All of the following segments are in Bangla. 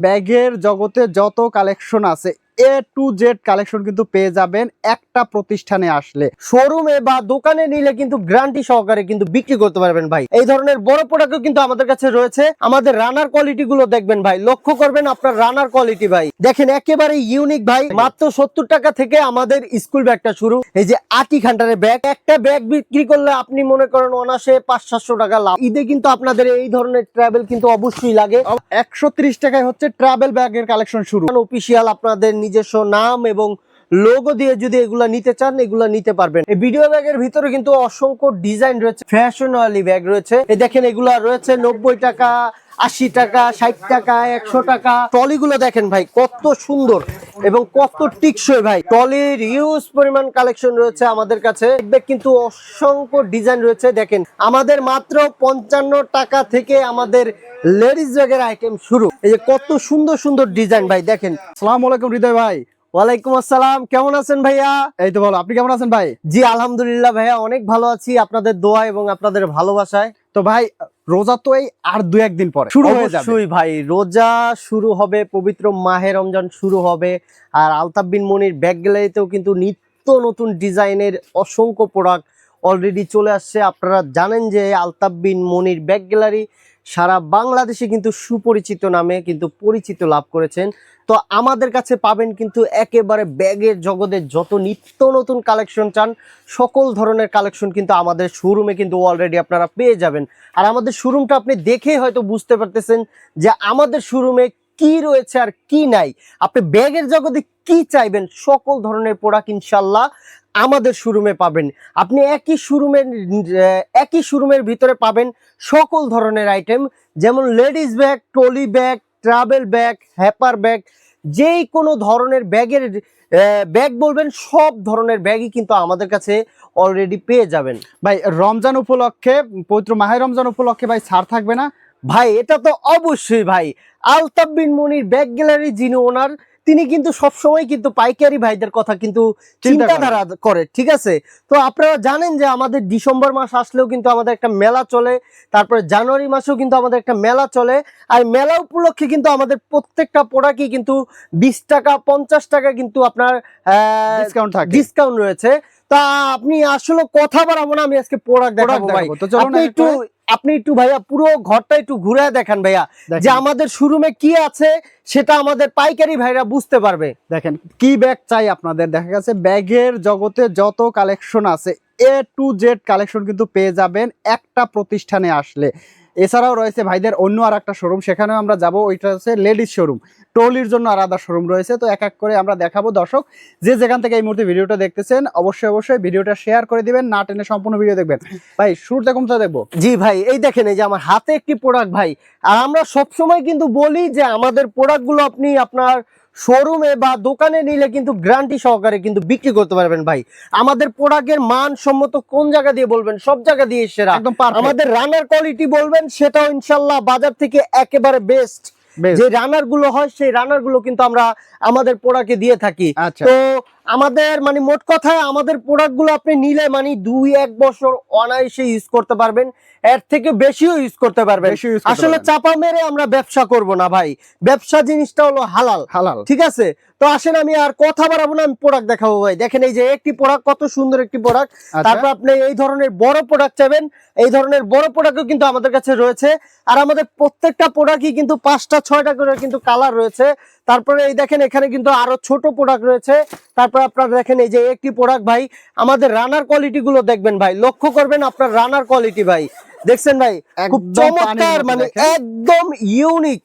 ব্যাগের জগতে যত কালেকশন আছে এ টু জেড কালেকশন কিন্তু পেয়ে যাবেন একটা প্রতিষ্ঠানে আসলে। শোরুমে বা দোকানে নিলে কিন্তু গ্যারান্টি সহকারে কিন্তু বিক্রি করতে পারবেন ভাই। এই ধরনের বড় প্রোডাক্টও কিন্তু আমাদের কাছে রয়েছে। আমাদের রানার কোয়ালিটি গুলো দেখবেন ভাই। লক্ষ্য করবেন আপনার রানার কোয়ালিটি ভাই। দেখেন, একেবারে ইউনিক ভাই। মাত্র সত্তর টাকা থেকে আমাদের স্কুল ব্যাগটা শুরু। এই যে আটি ঘণ্টার ব্যাগ একটা ব্যাগ বিক্রি করলে আপনি মনে করেন অনাসে পাঁচ, সাতশো টাকা লাভ। ঈদে কিন্তু আপনাদের এই ধরনের ট্রাভেল কিন্তু অবশ্যই লাগে। একশো ত্রিশ টাকায় হচ্ছে ট্রাভেল ব্যাগের কালেকশন শুরু। অফিসিয়াল আপনাদের নিজস্ব নাম এবং লোগো দিয়ে যদি এগুলা নিতে চান, এগুলা নিতে পারবেন। এই ভিডিও ব্যাগের ভিতরে কিন্তু অসংখ্য ডিজাইন রয়েছে ফ্যাশনালি ব্যাগ রয়েছে। এই দেখেন এগুলা রয়েছে নব্বই টাকা, আশি টাকা, ষাট টাকা, একশো টাকা। ট্রলিগুলো দেখেন ভাই, কত সুন্দর এবং কত টিকসই ভাই। ট্রলির ইউজ পরিমাণ কালেকশন রয়েছে আমাদের কাছে। কিন্তু অসংখ্য ডিজাইন রয়েছে, দেখেন। আমাদের মাত্র পঞ্চান্ন টাকা থেকে আমাদের লেডিস ব্যাগের আইটেম শুরু। এই যে কত সুন্দর সুন্দর ডিজাইন ভাই, দেখেন। সালাম আলাইকুম হৃদয় ভাই। ওয়ালাইকুম আসসালাম। কেমন আছেন ভাইয়া? এই তো বলো আপনি কেমন আছেন ভাই? জি আলহামদুলিল্লাহ ভাইয়া অনেক ভালো আছি আপনাদের দোয়া এবং আপনাদের ভালোবাসায়। তো ভাই রোজা তো এই আর দু একদিন পরে। শুরু হয়ে যাবে। ভাই রোজা শুরু হবে পবিত্র মাহে রমজান শুরু হবে। আর আলতাফ বিন মনির ব্যাগ গ্যালারিতেও কিন্তু নিত্য নতুন ডিজাইনের অসংখ্য প্রোডাক্ট অলরেডি চলে আসছে। আপনারা জানেন যে আলতাফ বিন মনির ব্যাগ গ্যালারি সারা বাংলাদেশে কিন্তু সুপরিচিত নামে কিন্তু পরিচিত লাভ করেছেন। তো আমাদের কাছে পাবেন কিন্তু একেবারে ব্যাগের জগতের যত নিত্য নতুন কালেকশন চান, সকল ধরনের কালেকশন কিন্তু আমাদের শোরুমে কিন্তু অলরেডি আপনারা পেয়ে যাবেন। আর আমাদের শোরুমটা আপনি দেখেই হয়তো বুঝতে পারতেছেন যে আমাদের শোরুমে কি রয়েছে আর কি নাই। আপনি ব্যাগের জগতে কি চাইবেন, সকল ধরনের প্রোডাক্ট ইনশাল্লাহ আমাদের শোরুমে পাবেন। আপনি একই শোরুমের একই শোরুমের ভিতরে পাবেন সকল ধরনের আইটেম যেমন ladies bag trolley bag travel bag হ্যাপার bag যেই কোনো ধরনের ব্যাগের ব্যাগ বলবেন সব ধরনের ব্যাগই কিন্তু আমাদের কাছে অলরেডি পেয়ে যাবেন। ভাই রমজান উপলক্ষে পবিত্র মাহে রমজান উপলক্ষে ভাই ছাড় থাকবে না? ভাই এটা তো অবশ্যই ভাই। আলতাব বিন মনির ব্যাগ গ্যালারি যিনি ওনার তিনি কিন্তু সবসময় কিন্তু পাইকারি ভাইদের কথা কিন্তু চিন্তাধারা করে ঠিক আছে? তো আপনারা জানেন যে আমাদের ডিসেম্বর মাস আসলেও কিন্তু আমাদের একটা মেলা চলে তারপরে জানুয়ারি মাসেও কিন্তু আমাদের একটা মেলা চলে আর মেলা উপলক্ষে কিন্তু আমাদের প্রত্যেকটা প্রোডাক্টই কিন্তু বিশ টাকা পঞ্চাশ টাকা কিন্তু আপনার ডিসকাউন্ট ডিসকাউন্ট রয়েছে। তা আপনি আসলে কথা বাড়াবো না আমি আজকে প্রোডাক্ট দেখাবো ভাই। আপনি একটু আপনি একটু ভাইয়া পুরো ঘরটা একটু ঘুরে দেখেন ভাইয়া। যে আমাদের শোরুমে কি আছে সেটা আমাদের পাইকারি ভাইরা বুঝতে পারবে। দেখেন কি ব্যাগ চাই আপনাদের? দেখা গেছে ব্যাগের জগতে যত কালেকশন আছে এ টু জেড কালেকশন কিন্তু পেয়ে যাবেন একটা প্রতিষ্ঠানে আসলে। এছাড়াও রয়েছে ভাইদের অন্য আর একটা শোরুম সেখানেও আমরা যাব, ওইটা হচ্ছে লেডিস শোরুম ট্রলির জন্য আলাদা শোরুম রয়েছে, তো এক এক করে আমরা দেখাবো। দর্শক, যে যেখান থেকে এই মুহূর্তে ভিডিওটা দেখতেছেন, অবশ্যই অবশ্যই ভিডিওটা শেয়ার করে দিবেন, না টেনে সম্পূর্ণ ভিডিও দেখবেন। ভাই, শুরুতে কোনটা দেখব? জি ভাই, এই দেখেন, এই যে আমার হাতে একটি প্রোডাক্ট ভাই। আর আমরা সবসময় কিন্তু বলি যে আমাদের প্রোডাক্টগুলো আপনি আপনার শোরুমে বা দোকানে নিলে কিন্তু গ্রান্টি সহকারে কিন্তু বিক্রি করতে পারবেন ভাই। আমাদের প্রোডাক্টের মান সম্মত কোন জায়গা দিয়ে বলবেন? সব জায়গা দিয়ে সেরা। একদম আমাদের রানার কোয়ালিটি বলবেন সেটাও ইনশাল্লাহ বাজার থেকে একেবারে বেস্ট যে রানারগুলো হয় সেই রানারগুলো কিন্তু আমরা আমাদের পোড়াকে দিয়ে থাকি। আচ্ছা। তো আমাদের মানে মোট কথায় আমাদের প্রোডাক্টগুলো আপনি নিলে মানে দুই এক বছর অনায়াসে ইউজ করতে পারবেন। এর থেকে বেশিও ইউজ করতে পারবেন। আসলে চাপা মেরে আমরা ব্যবসা করব না ভাই। ব্যবসা জিনিসটা হলো হালাল। হালাল। ঠিক আছে? তো আসেন আমি আর কথা বাড়াবো না আমি প্রোডাক্ট দেখাবো ভাই। দেখেন এই যে একটি প্রোডাক্ট কত সুন্দর একটি প্রোডাক্ট আচ্ছা। তারপর আপনি এই ধরনের বড় প্রোডাক্ট চাইবেন। এই ধরনের বড় প্রোডাক্টও কিন্তু আমাদের কাছে রয়েছে। আর আমাদের প্রত্যেকটা প্রোডাক্টই কিন্তু পাঁচটা ছয়টা করে কিন্তু কালার রয়েছে। তারপরে এই দেখেন এখানে কিন্তু আরও ছোট প্রোডাক্ট রয়েছে। তারপর আপনারা দেখেন এই যে একটি প্রোডাক্ট ভাই আমাদের রানার কোয়ালিটি গুলো দেখবেন ভাই। লক্ষ্য করবেন আপনার রানার কোয়ালিটি ভাই। দেখছেন ভাই? খুব চমৎকার মানে একদম ইউনিক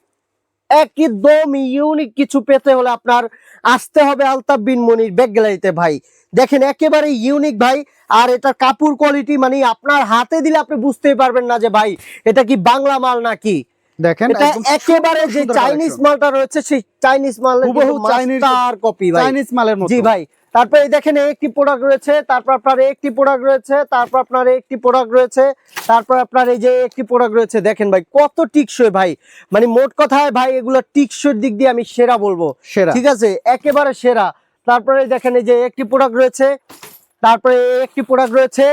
একদম ইউনিক কিছু পেতে হলে আপনার আসতে হবে আলতাফ বিন মনির ব্যাগ গ্যালারিতে ভাই। দেখেন একেবারে ইউনিক ভাই। আর এটা কাপড় কোয়ালিটি মানে আপনার হাতে দিলে আপনি বুঝতেই পারবেন না যে ভাই এটা কি বাংলা মাল নাকি? দেখেন এটা একেবারে যে চাইনিজ মালটা রয়েছে সেই চাইনিজ Chinese- মাস্টার কপি ভাই। চাইনিজ মালের মতো। জি ভাই। তারপরে এই দেখেন একটি প্রোডাক্ট রয়েছে তারপর আপনার একটি প্রোডাক্ট রয়েছে তারপর আপনার একটি প্রোডাক্ট রয়েছে তারপর আপনার এই যে একটি প্রোডাক্ট রয়েছে দেখেন ভাই কত টিকসই ভাই। মানে মোট কথায় ভাই এগুলো টিকসইর দিক দিয়ে আমি সেরা বলব। সেরা। ঠিক আছে? একেবারে সেরা। তারপরে দেখেন এই যে একটি প্রোডাক্ট রয়েছে তারপরে একটি প্রোডাক্ট রয়েছে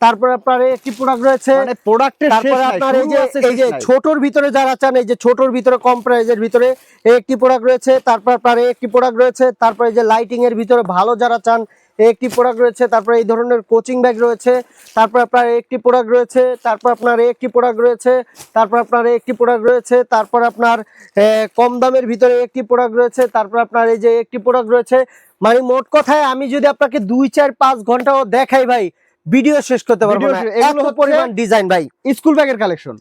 তারপর আপনার একটি প্রোডাক্ট রয়েছে। মানে প্রোডাক্টের তারপরে আপনার এই যে আছে এই যে ছোটর ভিতরে যারা চান এই যে ছোটর ভিতরে কম প্রাইজের ভিতরে একটি প্রোডাক্ট রয়েছে। তারপর আপনার একটি প্রোডাক্ট রয়েছে। তারপরে এই যে লাইটিং এর ভিতরে ভালো যারা চান একটি প্রোডাক্ট রয়েছে। তারপরে এই ধরনের কোচিং ব্যাগ রয়েছে। তারপর আপনার একটি প্রোডাক্ট রয়েছে। তারপর আপনার একটি প্রোডাক্ট রয়েছে। তারপর আপনার একটি প্রোডাক্ট রয়েছে। তারপর আপনার কম দামের ভিতরে একটি প্রোডাক্ট রয়েছে। তারপর আপনার এই যে একটি প্রোডাক্ট রয়েছে। মানে মোট কথায় আমি যদি আপনাকে দুই চার পাঁচ ঘন্টাও দেখাই ভাই ভিডিও শেষ করতে পারব না। এত পরিমাণ ডিজাইন ভাই। স্কুল ব্যাগের কালেকশন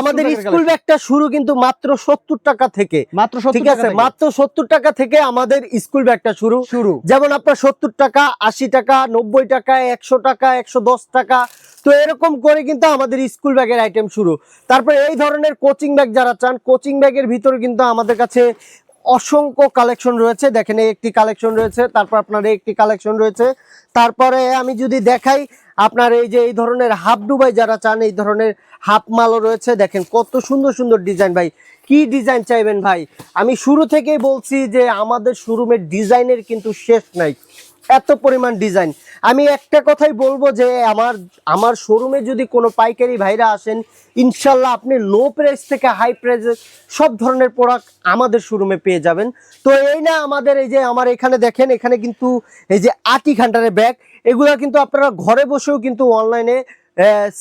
আমাদের স্কুল। ব্যাগটা শুরু কিন্তু মাত্র সত্তর টাকা থেকে। মাত্র ঠিক আছে। মাত্র সত্তর টাকা থেকে আমাদের স্কুল ব্যাগটা শুরু। শুরু। যেমন আপনার সত্তর টাকা আশি টাকা নব্বই টাকা একশো টাকা একশো দশ টাকা। তো এরকম করে কিন্তু আমাদের স্কুল ব্যাগের আইটেম শুরু। তারপরে এই ধরনের কোচিং ব্যাগ যারা চান কোচিং ব্যাগের ভিতরে কিন্তু আমাদের কাছে অসংখ্য কালেকশন রয়েছে। দেখেন, এই একটি কালেকশন রয়েছে, তারপর আপনার এই একটি কালেকশন রয়েছে। তারপরে আমি যদি দেখাই, আপনার এই যে এই ধরনের হাফ ডুবাই যারা চান, এই ধরনের হাফ মালও রয়েছে। দেখেন, কত সুন্দর সুন্দর ডিজাইন ভাই। কি ডিজাইন চাইবেন ভাই? আমি শুরু থেকেই বলছি যে, আমাদের শোরুমের ডিজাইনের কিন্তু শেষ নাই। এত পরিমাণ ডিজাইন আমি একটা কথাই বলব যে আমার আমার শোরুমে যদি কোনো পাইকারি ভাইরা আসেন, ইনশাল্লাহ আপনি লো প্রাইস থেকে হাই প্রাইসের সব ধরনের প্রোডাক্ট আমাদের শোরুমে পেয়ে যাবেন। তো এই না আমাদের এই যে আমার এখানে দেখেন, এখানে কিন্তু এই যে আটি খান্ডারের ব্যাগ এগুলো কিন্তু আপনারা ঘরে বসেও কিন্তু অনলাইনে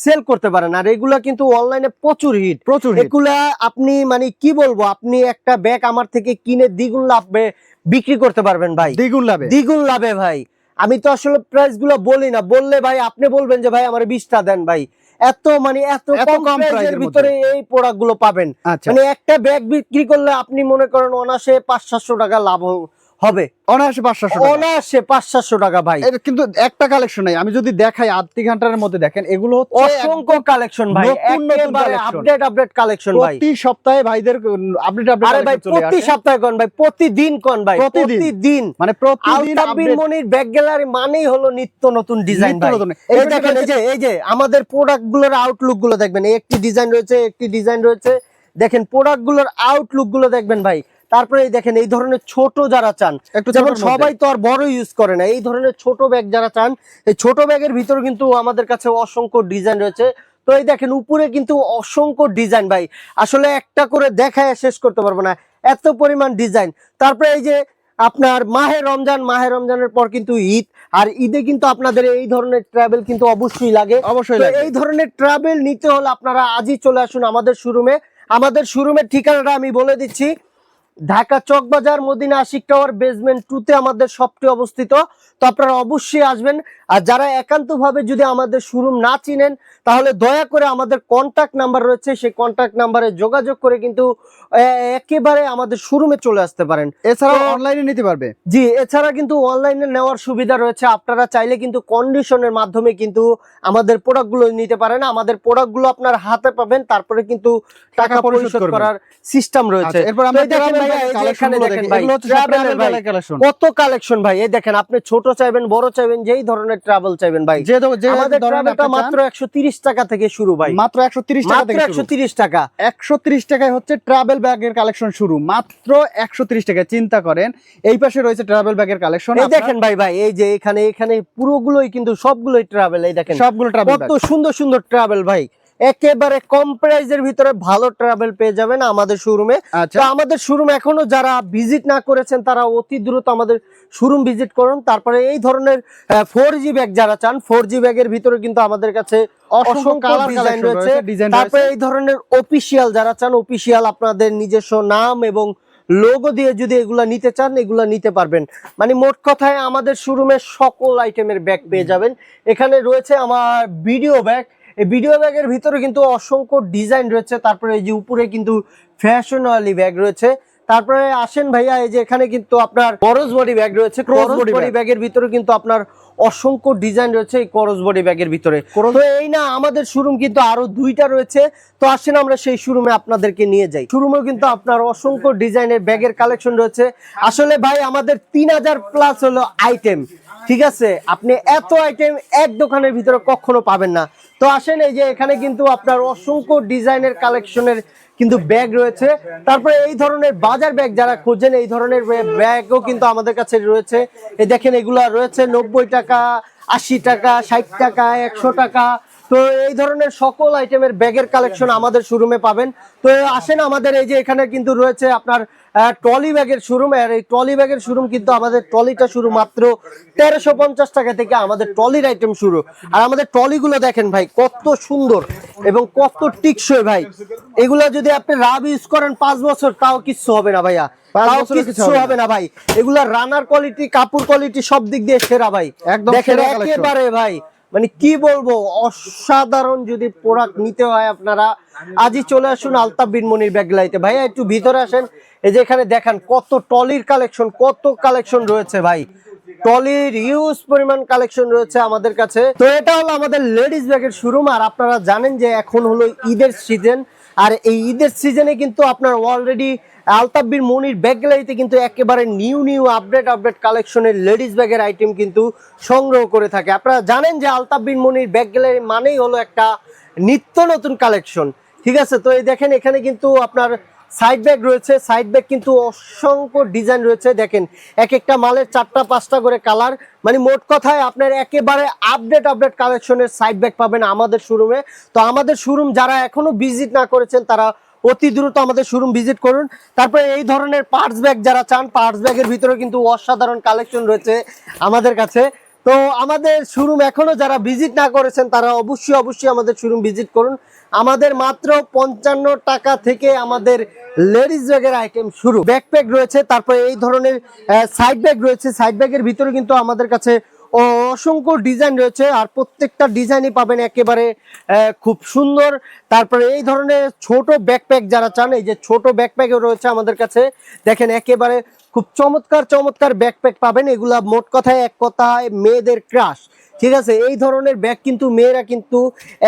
সেল করতে পারেন। আর এগুলা কিন্তু অনলাইনে প্রচুর হিট প্রচুর। এগুলা আপনি মানে কি বলব আপনি একটা ব্যাগ আমার থেকে কিনে দ্বিগুণ লাভে বিক্রি করতে পারবেন ভাই। দ্বিগুণ লাভে? দ্বিগুণ লাভে ভাই। আমি তো আসলে প্রাইসগুলো বলি না। বললে ভাই আপনি বলবেন যে ভাই আমার বিশটা দেন ভাই। এত মানে এত কম প্রাইসের ভিতরে এই প্রোডাক্টগুলো পাবেন। আচ্ছা। মানে একটা ব্যাগ বিক্রি করলে আপনি মনে করেন অনাসে পাঁচ সাতশো টাকা লাভ হবে। অনায়াসে পাঁচশো অনায়াসে পাঁচ সাতশো টাকা ভাই। এটা কিন্তু একটা কালেকশন নাই। আমি যদি দেখাই আধটি ঘণ্টার মধ্যে দেখেন এগুলো অসংখ্য কালেকশন ভাই। আপডেট আপডেট কালেকশন ভাই প্রতি সপ্তাহে ভাইদের আপডেট আরে ভাই প্রতি সপ্তাহে কোন ভাই? প্রতিদিন কোন ভাই? প্রতিদিন। মানে প্রতিদিন update- মনির ব্যাগ গ্যালারি মানেই হলো নিত্য নতুন ডিজাইন ভাই। এই দেখেন এই যে এই যে আমাদের প্রোডাক্টগুলোর আউটলুকগুলো দেখবেন। একটি ডিজাইন রয়েছে একটি ডিজাইন রয়েছে। দেখেন প্রোডাক্টগুলোর আউটলুকগুলো দেখবেন ভাই। তারপরে দেখেন এই ধরনের ছোট যারা চান একটু যেমন সবাই তো আর বড় ইউজ করে না এই ধরনের ছোট ব্যাগ যারা চান এই ছোট ব্যাগের ভিতর কিন্তু আমাদের কাছে অসংখ্য ডিজাইন রয়েছে। তো এই দেখেন উপরে কিন্তু অসংখ্য ডিজাইন ভাই। আসলে একটা করে দেখায় শেষ করতে পারব না এত পরিমাণ ডিজাইন তারপরে এই যে আপনার মাহে রমজান মাহে রমজানের পর কিন্তু ঈদ আর ঈদে কিন্তু আপনাদের এই ধরনের ট্রাভেল কিন্তু অবশ্যই লাগে। অবশ্যই এই ধরনের ট্রাভেল নিতে হলে আপনারা আজই চলে আসুন আমাদের শোরুমে আমাদের শোরুমের ঠিকানাটা আমি বলে দিচ্ছি ঢাকা চকবাজার মদিনা আশিক টাওয়ার বেসমেন্ট টুতে আমাদের শপটি অবস্থিত। তো আপনারা অবশ্যই আসবেন। আর যারা একান্তভাবে যদি আমাদের শোরুম না চিনেন তাহলে দয়া করে আমাদের কন্টাক্ট নাম্বার রয়েছে। সেই কন্টাক্ট নাম্বারে যোগাযোগ করে কিন্তু একেবারে আমাদের শোরুমে চলে আসতে পারেন। এছাড়াও তো- অনলাইনে নিতে পারবে। জি এছাড়া কিন্তু অনলাইনে নেওয়ার সুবিধা রয়েছে। আপনারা চাইলে কিন্তু কন্ডিশনের মাধ্যমে কিন্তু আমাদের প্রোডাক্টগুলো নিতে পারেন। আমাদের প্রোডাক্টগুলো আপনার হাতে পাবেন। তারপরে কিন্তু টাকা পরিশোধ করার সিস্টেম রয়েছে। আচ্ছা, এরপর আমরা কত কালেকশন ভাই এই দেখেন আপনি ছোট চাইবেন বড় চাইবেন যেই ধরনের ট্রাভেল চাইবেন ভাই। যে আমাদের ট্রাভেলটা মাত্র একশো ত্রিশ টাকা থেকে শুরু ভাই। মাত্র একশো তিরিশ টাকা মাত্র থেকে। টাকা। একশো ত্রিশ টাকায় হচ্ছে ট্রাভেল ব্যাগের কালেকশন শুরু। মাত্র একশো ত্রিশ টাকা চিন্তা করেন। এই পাশে রয়েছে ট্রাভেল ব্যাগের কালেকশন এই দেখেন ভাই ভাই এই যে এখানে এখানে পুরোগুলোই কিন্তু সবগুলোই ট্রাভেল এই দেখেন। সবগুলো ট্রাভেল কত সুন্দর সুন্দর ট্রাভেল ভাই। একেবারে কম প্রাইজের ভিতরে ভালো ট্রাভেল পেয়ে যাবেন আমাদের শোরুমে আচ্ছা। তো আমাদের শোরুম এখনও যারা ভিজিট না করেছেন তারা অতি দ্রুত আমাদের শোরুম ভিজিট করুন। তারপরে এই ধরনের ফোর জি ব্যাগ যারা চান ফোর জি ব্যাগের ভিতরে কিন্তু আমাদের কাছে অসংখ্য ডিজাইন রয়েছে তারপরে এই ধরনের অফিসিয়াল যারা চান অফিসিয়াল আপনাদের নিজস্ব নাম এবং লোগো দিয়ে যদি এগুলা নিতে চান এগুলা নিতে পারবেন। মানে মোট কথায় আমাদের শোরুমে সকল আইটেমের ব্যাগ পেয়ে যাবেন। এখানে রয়েছে আমার ভিডিও ব্যাগ এই ভিডিও ব্যাগের ভিতরে কিন্তু অসংখ্য ডিজাইন রয়েছে। তারপরে এই যে উপরে কিন্তু ফ্যাশনালি ব্যাগ রয়েছে। তারপরে আসেন ভাইয়া এই যে এখানে কিন্তু আপনার করস বডি ব্যাগ রয়েছে। করস বডি ব্যাগের ভিতরে কিন্তু আপনার অসংখ্য ডিজাইন রয়েছে এই করস বডি ব্যাগের ভিতরে। তো এই না আমাদের শোরুম কিন্তু আরও দুইটা রয়েছে। তো আসেন আমরা সেই শোরুমে আপনাদেরকে নিয়ে যাই। শোরুমেও কিন্তু আপনার অসংখ্য ডিজাইনের ব্যাগের কালেকশন রয়েছে। আসলে ভাই আমাদের তিন হাজার প্লাস হলো আইটেম ঠিক আছে, আপনি এত আইটেম এক দোকানের ভিতরে কখনো পাবেন না। তো আসেন, এই যে এখানে কিন্তু আপনার অসংখ্য ডিজাইনের কালেকশনের কিন্তু ব্যাগ রয়েছে। তারপরে এই ধরনের বাজার ব্যাগ যারা খোঁজেন, এই ধরনের ব্যাগও কিন্তু আমাদের কাছে রয়েছে। এই দেখেন, এগুলা রয়েছে নব্বই টাকা, আশি টাকা, ষাট টাকা, একশো টাকা। তো এই ধরনের সকল আইটেমের ব্যাগের কালেকশন আমাদের শোরুমে পাবেন। তো আসেন, আমাদের এই যে এখানে কিন্তু রয়েছে আপনার ট্রলি ব্যাগের শোরুম আর এই ট্রলি ব্যাগের শোরুম কিন্তু আমাদের ট্রলিটা শুরু মাত্র তেরোশো পঞ্চাশ টাকা থেকে আমাদের ট্রলির আইটেম শুরু। আর আমাদের ট্রলিগুলো দেখেন ভাই কত সুন্দর এবং কত টিকসই ভাই। এগুলা যদি আপনি রাব ইউজ করেন পাঁচ বছর তাও কিচ্ছু হবে না ভাইয়া। তাও কিচ্ছু হবে না। ভাই। এগুলা রানার কোয়ালিটি কাপড় কোয়ালিটি সব দিক দিয়ে সেরা ভাই। একদম। একেবারে ভাই মানে কি বলব, অসাধারণ যদি প্রোডাক্ট নিতে হয় আপনারা। আজই চলে আসুন আলতাফ বিন মনির ব্যাগ লাইতে ভাইয়া, একটু ভিতরে আসেন। এই যে এখানে দেখেন, কত টলির কালেকশন কত কালেকশন রয়েছে ভাই। টলির ইউজ পরিমাণ কালেকশন রয়েছে আমাদের কাছে। তো এটা হলো আমাদের লেডিস ব্যাগের শোরুম আর আপনারা জানেন যে এখন হলো ঈদের সিজন আর এই ঈদের সিজনে কিন্তু আপনার অলরেডি আলতাব্বির মনির ব্যাগ গ্যালারিতে কিন্তু একেবারে নিউ নিউ আপডেট আপডেট কালেকশনের লেডিস ব্যাগের আইটেম কিন্তু সংগ্রহ করে থাকে। আপনারা জানেন যে আলতাব্বির মনির ব্যাগ গ্যালারি মানেই হলো একটা নিত্য নতুন কালেকশন। ঠিক আছে? তো এই দেখেন, এখানে কিন্তু আপনার সাইড ব্যাগ রয়েছে। সাইড ব্যাগ কিন্তু অসংখ্য ডিজাইন রয়েছে। দেখেন এক একটা মালের চারটা, পাঁচটা করে কালার মানে মোট কথায় আপনার একেবারে আপডেট আপডেট কালেকশনের সাইড ব্যাগ পাবেন আমাদের শোরুমে তো আমাদের শোরুম যারা এখনও ভিজিট না করেছেন, তারা অতি দ্রুত আমাদের শোরুম ভিজিট করুন। তারপরে এই ধরনের পার্টস ব্যাগ যারা চান পার্টস ব্যাগের ভিতরে কিন্তু অসাধারণ কালেকশন রয়েছে আমাদের কাছে। তো আমাদের শোরুম এখনও যারা ভিজিট না করেছেন, তারা অবশ্যই অবশ্যই আমাদের শোরুম ভিজিট করুন। আমাদের মাত্র পঞ্চান্ন টাকা থেকে আমাদের লেডিস ব্যাগের আইটেম শুরু। ব্যাকপ্যাক রয়েছে, তারপরে এই ধরনের সাইড ব্যাগ রয়েছে। সাইড ব্যাগের ভিতরে কিন্তু আমাদের কাছে অসংখ্য ডিজাইন রয়েছে আর প্রত্যেকটা ডিজাইনই পাবেন একেবারে খুব সুন্দর। তারপরে এই ধরনের ছোট ব্যাকপ্যাক যারা চান, এই যে ছোট ব্যাকপ্যাকও রয়েছে আমাদের কাছে, দেখেন একেবারে খুব চমৎকার চমৎকার ব্যাকপ্যাক পাবেন। এগুলা মোট কথায় এক কথায় মেয়েদের ক্রাশ ঠিক আছে? এই ধরনের ব্যাগ কিন্তু মেয়েরা কিন্তু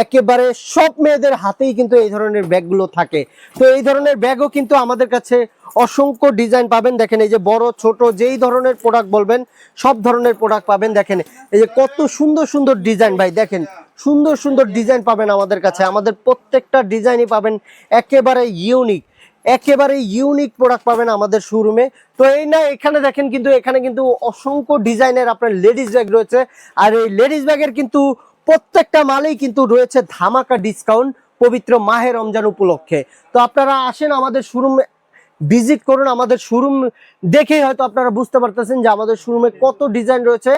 একেবারে সব মেয়েদের হাতেই কিন্তু এই ধরনের ব্যাগগুলো থাকে। তো এই ধরনের ব্যাগও কিন্তু আমাদের কাছে অসংখ্য ডিজাইন পাবেন। দেখেন, এই যে বড়, ছোট, যেই ধরনের প্রোডাক্ট বলবেন, সব ধরনের প্রোডাক্ট পাবেন। দেখেন, এই যে কত সুন্দর সুন্দর ডিজাইন ভাই, দেখেন, সুন্দর সুন্দর ডিজাইন পাবেন আমাদের কাছে। আমাদের প্রত্যেকটা ডিজাইনই পাবেন একেবারে ইউনিক একেবারে ইউনিক প্রোডাক্ট পাবেন আমাদের শোরুমে তো এই না, এখানে দেখেন কিন্তু, এখানে কিন্তু অসংখ্য ডিজাইনের আপনার লেডিস ব্যাগ রয়েছে। আর এই লেডিস ব্যাগের কিন্তু প্রত্যেকটা মালেই কিন্তু রয়েছে ধামাকা ডিসকাউন্ট পবিত্র মাহে রমজান উপলক্ষে। তো আপনারা আসেন আমাদের শোরুম ভিজিট করুন আমাদের শোরুম দেখেই হয়তো আপনারা বুঝতে পারতেছেন যে আমাদের শোরুমে কত ডিজাইন রয়েছে।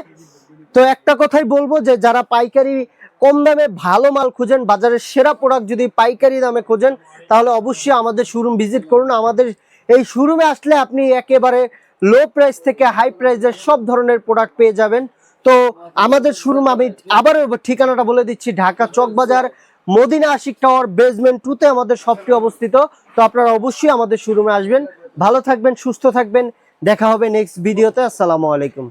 তো একটা কথাই বলব যে যারা পাইকারি কম দামে ভালো মাল খুঁজেন, বাজারের সেরা প্রোডাক্ট যদি পাইকারি দামে খোঁজেন, তাহলে অবশ্যই আমাদের শোরুম ভিজিট করুন। আমাদের এই শোরুমে আসলে আপনি একেবারে লো প্রাইস থেকে হাই প্রাইসের সব ধরনের প্রোডাক্ট পেয়ে যাবেন। তো আমাদের শোরুম আমি আবারও ঠিকানাটা বলে দিচ্ছি, ঢাকা চকবাজার মদিনা আশিক টাওয়ার বেসমেন্ট টুতে আমাদের সবটি অবস্থিত। তো আপনারা অবশ্যই আমাদের শোরুমে আসবেন। ভালো থাকবেন, সুস্থ থাকবেন। দেখা হবে নেক্সট ভিডিওতে আসসালামু আলাইকুম।